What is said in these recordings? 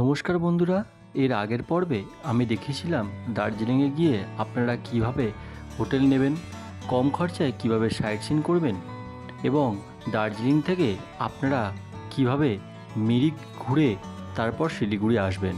নমস্কার বন্ধুরা, এর আগের পর্বে আমি দেখেছিলাম দার্জিলিংয়ে গিয়ে আপনারা কীভাবে হোটেল নেবেন, কম খরচায় কীভাবে সাইট সিন করবেন এবং দার্জিলিং থেকে আপনারা কীভাবে মিরিক ঘুরে তারপর শিলিগুড়ি আসবেন।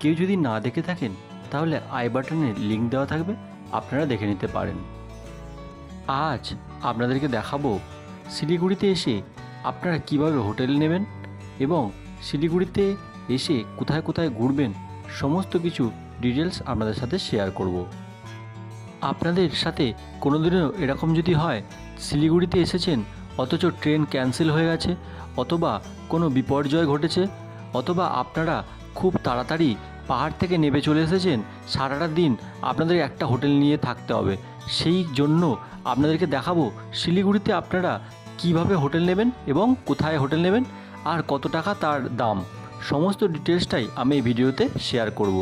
কেউ যদি না দেখে থাকেন, তাহলে আই বাটনে লিঙ্ক দেওয়া থাকবে, আপনারা দেখে নিতে পারেন। আজ আপনাদেরকে দেখাবো শিলিগুড়িতে এসে আপনারা কীভাবে হোটেল নেবেন এবং শিলিগুড়িতে এসে কোথায় কোথায় ঘুরবেন, সমস্ত কিছু ডিটেলস আপনাদের সাথে শেয়ার করব। আপনাদের সাথে কোনোদিনও এরকম যদি হয়, শিলিগুড়িতে এসেছেন, অথচ ট্রেন ক্যান্সেল হয়ে গেছে, অথবা কোনো বিপর্যয় ঘটেছে, অথবা আপনারা খুব তাড়াতাড়ি পাহাড় থেকে নেমে চলে এসেছেন, সারাটা দিন আপনাদের একটা হোটেল নিয়ে থাকতে হবে। সেই জন্য আপনাদেরকে দেখাবো শিলিগুড়িতে আপনারা কীভাবে হোটেল নেবেন এবং কোথায় হোটেল নেবেন, আর কত টাকা তার দাম। সমস্ত ডিটেলসটাই আমি এই ভিডিওতে শেয়ার করব।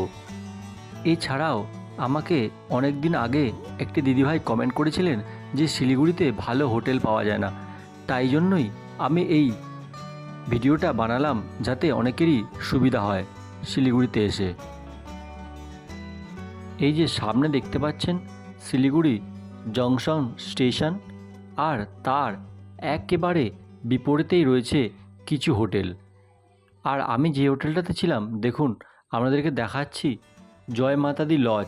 এছাড়াও, আমাকে অনেক দিন আগে একটি দিদিভাই কমেন্ট করেছিলেন যে শিলিগুড়িতে ভালো হোটেল পাওয়া যায় না। তাই জন্যই আমি এই ভিডিওটা বানালাম যাতে অনেকেরই সুবিধা হয় শিলিগুড়িতে এসে। এই যে সামনে দেখতে পাচ্ছেন, শিলিগুড়ি জংশন স্টেশন আর তার একেবারে বিপরীতেই রয়েছে কিছু হোটেল। আর আমি যে হোটেলটাতে ছিলাম, দেখুন, আপনাদেরকে দেখাচ্ছি জয় মাতাদি লজ,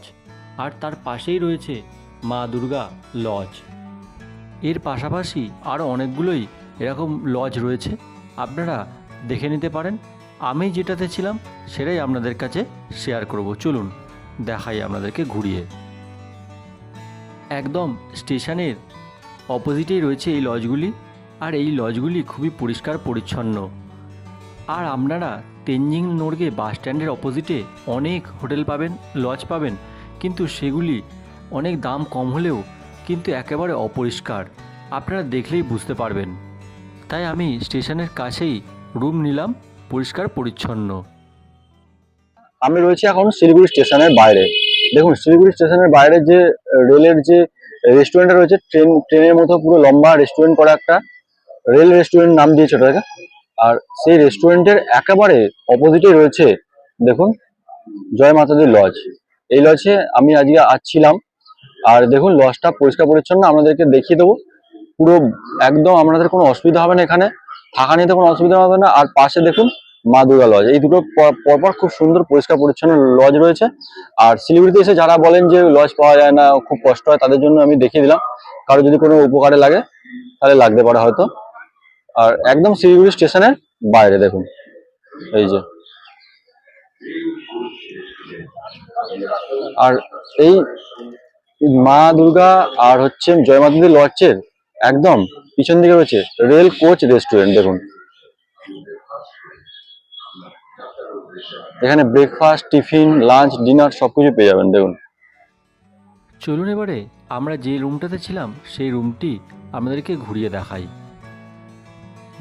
আর তার পাশেই রয়েছে মা দুর্গা লজ। এর পাশাপাশি আরও অনেকগুলোই এরকম লজ রয়েছে, আপনারা দেখে নিতে পারেন। আমি যেটাতে ছিলাম, সেটাই আপনাদের কাছে শেয়ার করব। চলুন, দেখাই আপনাদেরকে ঘুরিয়ে। একদম স্টেশনের অপোজিটেই রয়েছে এই লজগুলি, আর এই লজগুলি খুবই পরিষ্কার পরিচ্ছন্ন। আর আপনারা তেনজিং নোরগে বাস স্ট্যান্ডের অপোজিটে অনেক হোটেল পাবেন, লজ পাবেন, কিন্তু সেগুলি অনেক দাম কম হলেও কিন্তু একেবারে অপরিষ্কার। আপনারা দেখলেই বুঝতে পারবেন। তাই আমি স্টেশনের কাছেই রুম নিলাম, পরিষ্কার, পরিচ্ছন্ন। আমি রয়েছি এখন শিলিগুড়ি স্টেশনের বাইরে। দেখুন, শিলিগুড়ি স্টেশনের বাইরে যে রেলের যে রেস্টুরেন্টটা রয়েছে, ট্রেন, ট্রেনের মতো পুরো লম্বা রেস্টুরেন্ট করা একটা। রেল রেস্টুরেন্ট নাম দিয়েছে ওটাকে আর সেই রেস্টুরেন্টের একেবারে অপোজিটে রয়েছে, দেখুন, জয় মাতাদি লজ এই লজে আমি আজকে আসছিলাম, আর দেখুন লজটা পরিষ্কার পরিচ্ছন্ন, আপনাদেরকে দেখিয়ে দেবো। পুরো একদম আপনাদের কোনো অসুবিধা হবে না এখানে, থাকা নিতে কোনো অসুবিধা হবে না, আর পাশে দেখুন, মা দুর্গা লজ এই দুটো পর- পরপর খুব সুন্দর পরিষ্কার পরিচ্ছন্ন লজ রয়েছে। আর শিলিগুড়িতে এসে যারা বলেন যে লজ পাওয়া যায় না, খুব কষ্ট হয়, তাদের জন্য আমি দেখিয়ে দিলাম। কারও যদি কোনো উপকারে লাগে, তাহলে লাগতে পারে হয়তো। আর একদম শিলিগুড়ি স্টেশনের বাইরে, দেখুন। এই যে। আর এই মা দুর্গা আর হচ্ছে জয় মাতাদি লজের একদম পিছন দিকে রয়েছে রেল কোচ রেস্টুরেন্ট, দেখুন। এখানে ব্রেকফাস্ট টিফিন লাঞ্চ ডিনার সবকিছু পেয়ে যাবেন, দেখুন। চলুন এবারে আমরা যে রুমটাতে ছিলাম, সেই রুমটি আমাদেরকে ঘুরিয়ে দেখাই।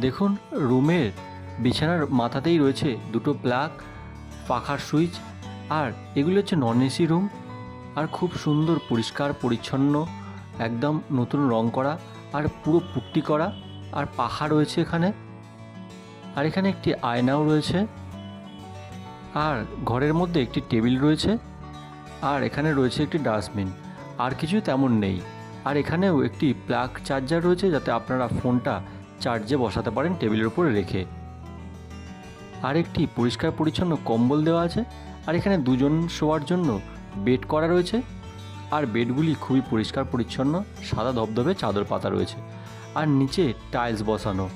দেখুন, রুমের বিছানার মাথাতেই রয়েছে দুটো প্লাগ পাখার সুইচ, আর এগুলো হচ্ছে নন এসি রুম। আর খুব সুন্দর, পরিষ্কার, পরিচ্ছন্ন, একদম নতুন রং করা, আর পুরো পুট্টি করা, আর পাখা রয়েছে এখানে। আর এখানে একটি আয়নাও রয়েছে। আর ঘরের মধ্যে একটি টেবিল রয়েছে। আর এখানে রয়েছে একটি ডাস্টবিন। আর কিছু তেমন নেই। আর এখানেও একটি প্লাগ চার্জার রয়েছে যাতে আপনারা ফোনটা চার্জে বসাতে পারেন টেবিলের উপরে রেখে। আর একটি পরিষ্কার পরিচ্ছন্ন কম্বল দেওয়া আছে, আর এখানে দুজন শোয়ার জন্য বেড করা রয়েছে। আর বেডগুলি খুবই পরিষ্কার পরিচ্ছন্ন সাদা ধবধবে চাদর পাতা রয়েছে, আর নিচে টাইলস বসানো।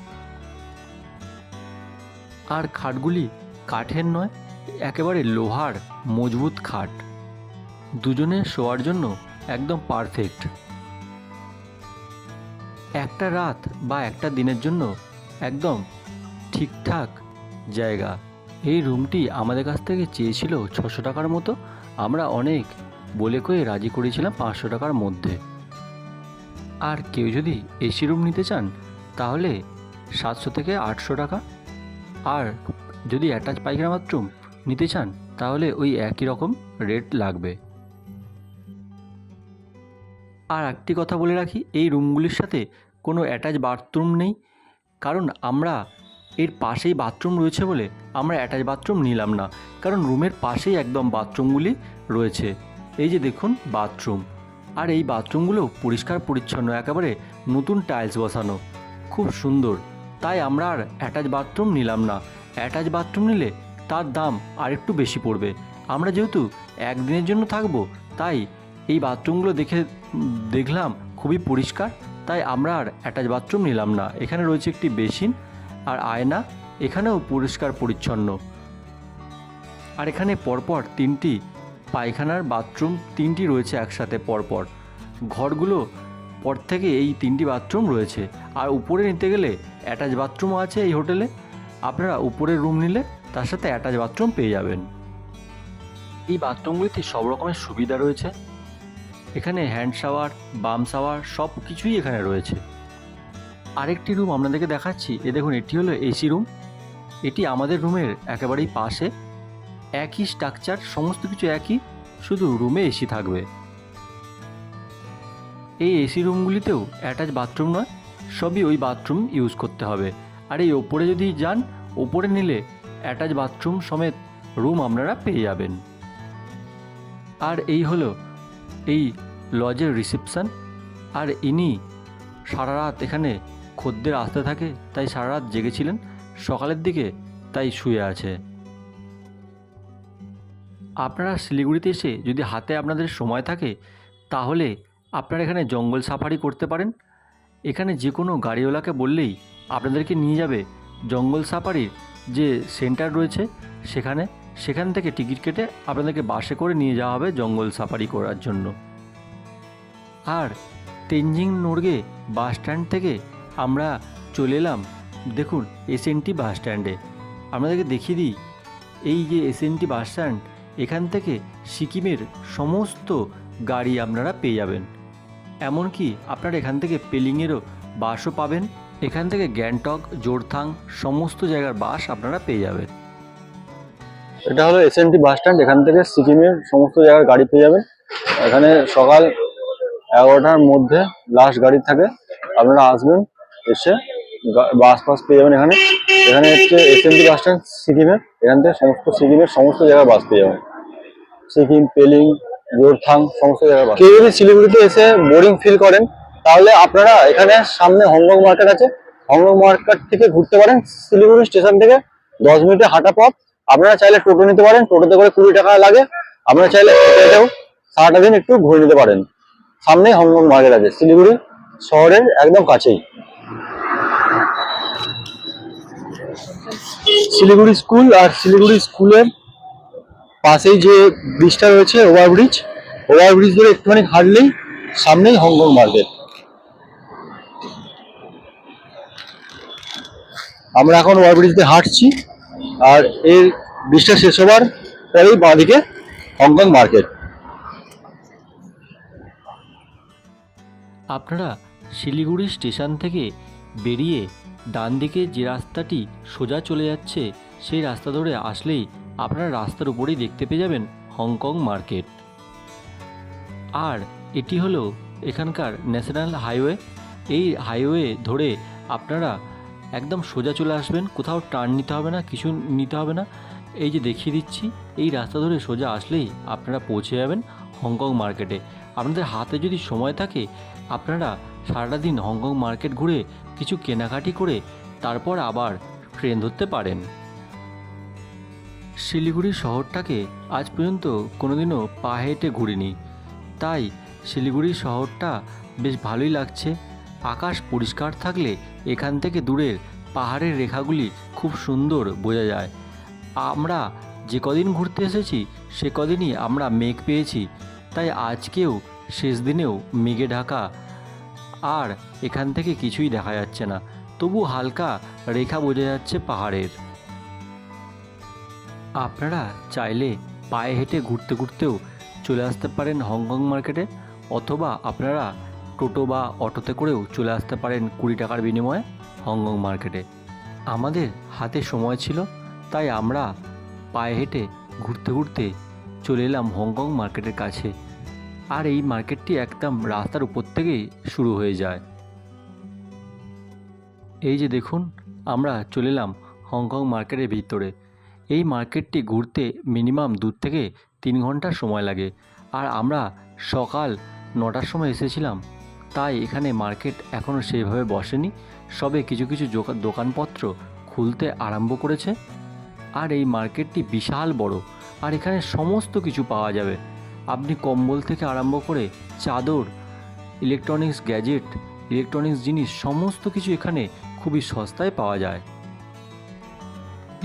আর খাটগুলি কাঠের নয়, একেবারে লোহার, মজবুত খাট। দুজনে শোয়ার জন্য একদম পারফেক্ট। একটা রাত বা একটা দিনের জন্য একদম ঠিকঠাক জায়গা। এই রুমটি আমাদের কাছ থেকে চেয়েছিল ছশো টাকার মতো। আমরা অনেক বলে কয়ে রাজি করেছিলাম পাঁচশো টাকার মধ্যে। আর কেউ যদি এসি রুম নিতে চান, তাহলে সাতশো থেকে আটশো টাকা। আর যদি অ্যাটাচ পায়খানা বাথরুম নিতে চান, তাহলে ওই একই রকম রেট লাগবে। আর একটি কথা বলে রাখি, এই রুমগুলির সাথে কোনো অ্যাটাচ বাথরুম নেই। কারণ আমরা এর পাশেই বাথরুম রয়েছে বলে আমরা অ্যাটাচ বাথরুম নিলাম না। কারণ রুমের পাশেই একদম বাথরুমগুলি রয়েছে। এই যে দেখুন বাথরুম আর এই বাথরুমগুলো পরিষ্কার, পরিচ্ছন্ন, একেবারে নতুন টাইলস বসানো। খুব সুন্দর। তাই আমরা আর অ্যাটাচ বাথরুম নিলাম না। অ্যাটাচ বাথরুম নিলে তার দাম আরেকটু বেশি পড়বে। আমরা যেহেতু একদিনের জন্য থাকব, তাই এই বাথরুমগুলো দেখে, দেখলাম খুবই পরিষ্কার তাই আমরা আর অ্যাটাচ বাথরুম নিলাম না। এখানে রয়েছে একটি বেসিন আর আয়না, এখানেও পরিষ্কার পরিচ্ছন্ন। আর এখানে পরপর তিনটি পায়খানার বাথরুম তিনটি রয়েছে একসাথে পরপর। ঘরগুলো পর থেকে এই তিনটি বাথরুম রয়েছে। আর উপরে নিতে গেলে অ্যাটাচ বাথরুমও আছে এই হোটেলে। আপনারা উপরের রুম নিলে তার সাথে অ্যাটাচ বাথরুম পেয়ে যাবেন। এই বাথরুমগুলিতে সব রকমের সুবিধা রয়েছে। এখানে হ্যান্ড শাওয়ার, বাম শাওয়ার সব কিছুই এখানে রয়েছে। আরেকটি রুম আপনাদেরকে দেখাচ্ছি। এ দেখুন, এটি হলো এসি রুম। এটি আমাদের রুমের একেবারেই পাশে। একই স্ট্রাকচার, সমস্ত কিছু একই, শুধু রুমে এসি থাকবে। এই এসি রুমগুলিতেও অ্যাটাচ বাথরুম নয়, সবই ওই বাথরুম ইউজ করতে হবে। আর এই ওপরে যদি যান, ওপরে নিলে অ্যাটাচ বাথরুম সমেত রুম আপনারা পেয়ে যাবেন। আর এই হলো, এই লজের রিসেপশন, আর ইনি সারা রাত এখানে খদ্দের আসতে থাকে, তাই সারা রাত জেগেছিলেন, সকালের দিকে তাই শুয়ে আছে। আপনারা শিলিগুড়িতে এসে যদি হাতে আপনাদের সময় থাকে, তাহলে আপনারা এখানে জঙ্গল সাফারি করতে পারেন। এখানে যে কোনো গাড়িওয়ালাকে বললেই আপনাদেরকে নিয়ে যাবে জঙ্গল সাফারির যে সেন্টার রয়েছে সেখানে। সেখান থেকে টিকিট কেটে আপনাদেরকে বাসে করে নিয়ে যাওয়া হবে জঙ্গল সাফারি করার জন্য। আর তেনজিং নোরগে বাস স্ট্যান্ড থেকে আমরা চলে এলাম। দেখুন এসএনটি বাস স্ট্যান্ডে আপনাদেরকে দেখিয়ে দিই, এই যে এসএনটি বাস স্ট্যান্ড এখান থেকে সিকিমের সমস্ত গাড়ি আপনারা পেয়ে যাবেন। এমনকি আপনারা এখান থেকে পেলিংয়েরও বাসও পাবেন। এখান থেকে গ্যাংটক, জোরথাং সমস্ত জায়গার বাস আপনারা পেয়ে যাবেন। এটা হলো এসএনটি বাস স্ট্যান্ড এখান থেকে সিকিমের সমস্ত জায়গার গাড়ি পেয়ে যাবেন। এখানে সকাল এগারোটার মধ্যে লাস্ট গাড়ি থাকে। আপনারা আসবেন, এসে বাস ফাস পেয়ে যাবেন এখানে। এখানে হচ্ছে এসএনটি বাস স্ট্যান্ড সিকিমের। এখান থেকে সমস্ত সিকিমের সমস্ত জায়গায় বাস পেয়ে যাবেন। সিকিম, পেলিং জোরথাং সমস্ত জায়গার বাস কেউ যদি শিলিগুড়িতে এসে বোরিং ফিল করেন, তাহলে আপনারা এখানে সামনে হংকং মার্কেট আছে। হংকং মার্কেট থেকে ঘুরতে পারেন। শিলিগুড়ি স্টেশন থেকে দশ মিনিটে হাঁটা পথ। আপনারা চাইলে টোটো নিতে পারেন। টোটোতে করে কুড়ি টাকা লাগে। আপনারা চাইলে সারাটা দিন একটু ঘুরে নিতে পারেন। সামনেই হংকং মার্কেট আছে। শিলিগুড়ি শহরের একদম কাছেই। শিলিগুড়ি স্কুল আর শিলিগুড়ি স্কুলের পাশেই যে ব্রিজটা রয়েছে ওভারব্রিজ ওভারব্রিজ ধরে একটুখানি হাঁটলেই সামনেই হংকং মার্কেট। আমরা এখন ওভারব্রিজ দিয়ে হাঁটছি আর এর ব্রিজটা শেষ হবার পরেই বাঁদিকে হংকং মার্কেট। আপনারা শিলিগুড়ি স্টেশন থেকে বেরিয়ে ডান দিকে যে রাস্তাটি সোজা চলে যাচ্ছে, সেই রাস্তা ধরে আসলেই আপনারা রাস্তার উপরেই দেখতে পেয়ে যাবেন হংকং মার্কেট। আর এটি হলো এখানকার ন্যাশনাল হাইওয়ে। এই হাইওয়ে ধরে আপনারা একদম সোজা চলে আসবেন, কোথাও টার্ন নিতে হবে না, কিছু নিতে হবে না। এই যে দেখিয়ে দিচ্ছি, এই রাস্তা ধরে সোজা আসলেই আপনারা পৌঁছে যাবেন হংকং মার্কেটে। আপনাদের হাতে যদি সময় থাকে আপনারা সারাটা দিন হংকং মার্কেট ঘুরে কিছু কেনাকাটি করে তারপর আবার ট্রেন ধরতে পারেন। শিলিগুড়ি শহরটাকে আজ পর্যন্ত কোনোদিনও পা হেঁটে ঘুরিনি। তাই শিলিগুড়ি শহরটা বেশ ভালোই লাগছে। আকাশ পরিষ্কার থাকলে এখান থেকে দূরের পাহাড়ের রেখাগুলি খুব সুন্দর বোঝা যায়। আমরা যে কদিন ঘুরতে এসেছি, সে কদিনই আমরা মেঘ পেয়েছি। তাই আজকেও শেষ দিনেও মেঘে ঢাকা। আর এখান থেকে কিছুই দেখা যাচ্ছে না, তবু হালকা রেখা বোঝা যাচ্ছে পাহাড়ের। আপনারা চাইলে পায়ে হেঁটে ঘুরতে ঘুরতেও চলে আসতে পারেন হংকং মার্কেটে, অথবা আপনারা টোটো বা অটোতে করেও চলে আসতে পারেন কুড়ি টাকার বিনিময়ে হংকং মার্কেটে। আমাদের হাতে সময় ছিল, তাই আমরা পায়ে হেঁটে ঘুরতে ঘুরতে চলে এলাম হংকং মার্কেটের কাছে। আর এই মার্কেটটি একদম রাস্তার উপর থেকেই শুরু হয়ে যায়। এই যে দেখুন, আমরা চলে এলাম হংকং মার্কেটের ভিতরে। এই মার্কেটটি ঘুরতে মিনিমাম দু থেকে তিন ঘণ্টা সময় লাগে। আর আমরা সকাল নটার সময় এসেছিলাম, তাই এখানে মার্কেট এখনও সেইভাবে বসেনি। সবে কিছু কিছু দোকানপত্র খুলতে আরম্ভ করেছে। আর এই মার্কেটটি বিশাল বড়, আর এখানে সমস্ত কিছু পাওয়া যাবে। আপনি কম্বল থেকে আরম্ভ করে চাদর ইলেকট্রনিক্স গ্যাজেট ইলেকট্রনিক্স জিনিস সমস্ত কিছু এখানে খুবই সস্তায় পাওয়া যায়।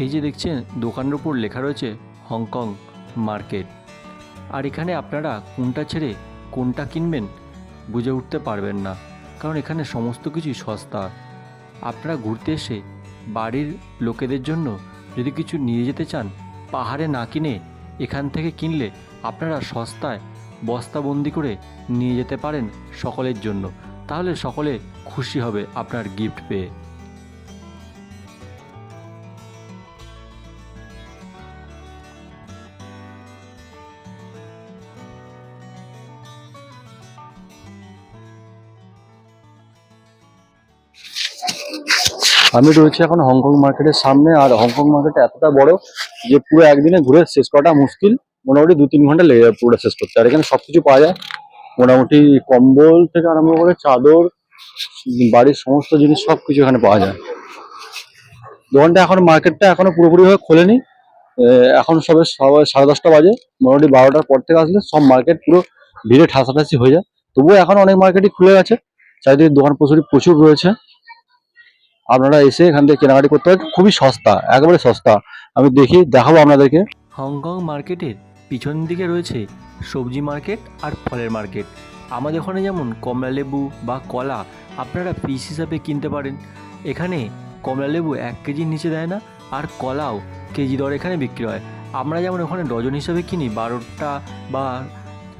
এই যে দেখছেন, দোকানের উপর লেখা রয়েছে হংকং মার্কেট। আর এখানে আপনারা কোনটা ছেড়ে কোনটা কিনবেন বুঝে উঠতে পারবেন না, কারণ এখানে সমস্ত কিছুই সস্তা। আপনারা ঘুরতে এসে বাড়ির লোকেদের জন্য যদি কিছু নিয়ে যেতে চান, পাহাড়ে না কিনে এখান থেকে কিনলে আপনারা সস্তায় বস্তাবন্দি করে নিয়ে যেতে পারেন সকলের জন্য। তাহলে সকলে খুশি হবে আপনার গিফট পেয়ে। আমি রয়েছি এখন হংকং মার্কেটের সামনে, আর হংকং মার্কেট এতটা বড় যে পুরো একদিনে ঘুরে শেষ করাটা মুশকিল। মোটামুটি দু তিন ঘণ্টা লেগে যাবে পুরোটা শেষ করতে। আর এখানে সবকিছু পাওয়া যায়। মোটামুটি কম্বল থেকে আরম্ভ করে চাদর, বাড়ির সমস্ত জিনিস সবকিছু এখানে পাওয়া যায়। দোকানটা এখন মার্কেটটা এখনও পুরোপুরিভাবে খোলেনি। এখন সবে সবাই সাড়ে দশটা বাজে। মোটামুটি বারোটার পর থেকে আসলে সব মার্কেট পুরো ভিড়ে ঠাসাঠাসি হয়ে যায়। তবুও এখন অনেক মার্কেটই খুলে গেছে। চারিদিকে দোকান প্রচুর প্রচুর রয়েছে। আপনারা এসে এখান থেকে কেনাকাটি করতে পারেন। খুবই সস্তা, একেবারে সস্তা। আমি দেখি, দেখাবো আপনাদেরকে। হংকং মার্কেটের পিছন দিকে রয়েছে সবজি মার্কেট আর ফলের মার্কেট। আমাদের ওখানে যেমন কমলা লেবু বা কলা আপনারা পিস হিসাবে কিনতে পারেন। এখানে কমলা লেবু এক কেজির নিচে দেয় না আর কলাও কেজি দর এখানে বিক্রি হয়। আমরা যেমন ওখানে ডজন হিসাবে কিনি বারোটা বা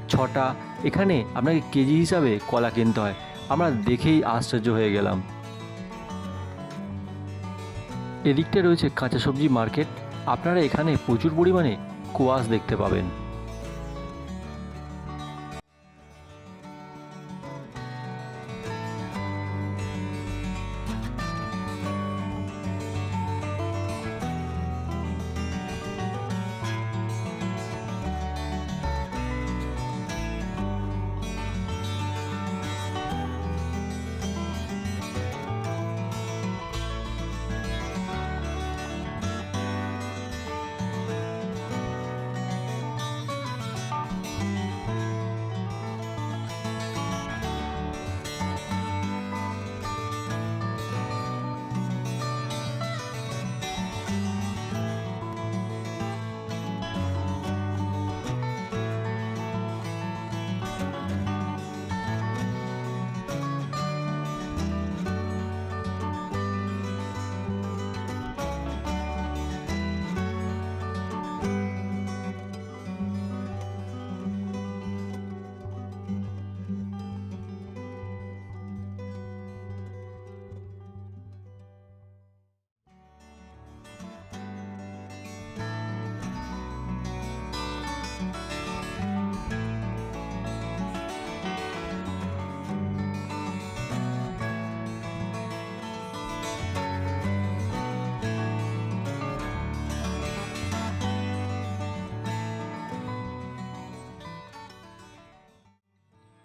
ছটা, এখানে আপনাকে কেজি হিসাবে কলা কিনতে হয়। আমরা দেখেই আশ্চর্য হয়ে গেলাম। এদিকটা রয়েছে কাঁচা সবজি মার্কেট। আপনারা এখানে প্রচুর পরিমাণে কোয়াশ দেখতে পাবেন।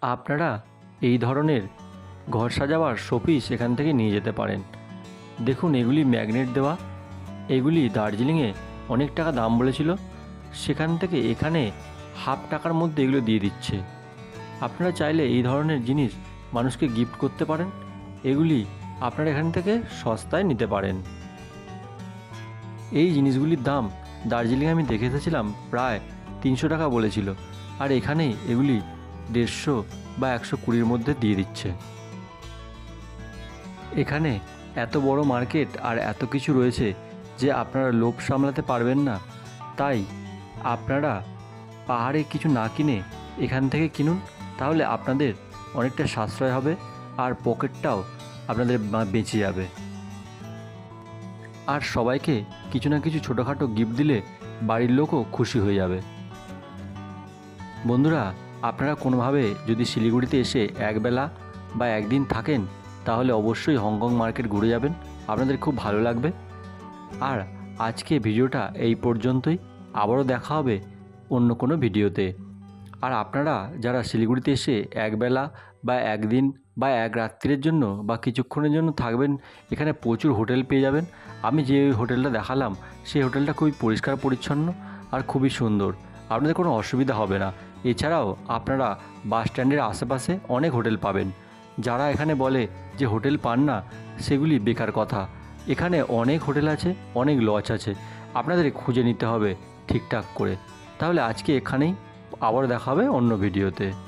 আপনারা এই ধরনের ঘর সাজাবার শোপিস এখান থেকে নিয়ে যেতে পারেন। দেখুন, এগুলি ম্যাগনেট দেওয়া। এগুলি দার্জিলিংয়ে অনেক টাকা দাম বলেছিল। সেখান থেকে এখানে হাফ টাকার মধ্যে এগুলো দিয়ে দিচ্ছে। আপনারা চাইলে এই ধরনের জিনিস মানুষকে গিফট করতে পারেন। এগুলি আপনারা এখান থেকে সস্তায় নিতে পারেন। এই জিনিসগুলির দাম দার্জিলিং আমি দেখে এসেছিলাম প্রায় তিনশো টাকা বলেছিল। আর এখানে এগুলি দেড়শো বা একশো কুড়ির মধ্যে দিয়ে দিচ্ছে। এখানে এত বড় মার্কেট আর এত কিছু রয়েছে যে আপনারা লোভ সামলাতে পারবেন না। তাই আপনারা পাহাড়ে কিছু না কিনে এখান থেকে কিনুন, তাহলে আপনাদের অনেকটা সাশ্রয় হবে আর পকেটটাও আপনাদের বেঁচে যাবে। আর সবাইকে কিছু না কিছু ছোটোখাটো গিফট দিলে বাড়ির লোকও খুশি হয়ে যাবে। বন্ধুরা আপনারা কোনোভাবে যদি শিলিগুড়িতে এসে একবেলা বা একদিন থাকেন, তাহলে অবশ্যই হংকং মার্কেট ঘুরে যাবেন। আপনাদের খুব ভালো লাগবে। আর আজকে ভিডিওটা এই পর্যন্তই। আবারও দেখা হবে অন্য কোনো ভিডিওতে। আর আপনারা যারা শিলিগুড়িতে এসে একবেলা বা একদিন বা এক রাত্রির জন্য বা কিছুক্ষণের জন্য থাকবেন, এখানে প্রচুর হোটেল পেয়ে যাবেন। আমি যে হোটেলটা দেখালাম, সেই হোটেলটা খুবই পরিষ্কার পরিচ্ছন্ন আর খুবই সুন্দর। আপনাদের কোনো অসুবিধা হবে না। এছাড়াও আপনারা বাস স্ট্যান্ডের আশেপাশে অনেক হোটেল পাবেন। যারা এখানে বলে যে হোটেল পান না, সেগুলি বেকার কথা। এখানে অনেক হোটেল আছে, অনেক লজ আছে। আপনাদের খুঁজে নিতে হবে ঠিকঠাক করে। তাহলে আজকে এখানেই, আবার দেখা হবে অন্য ভিডিওতে।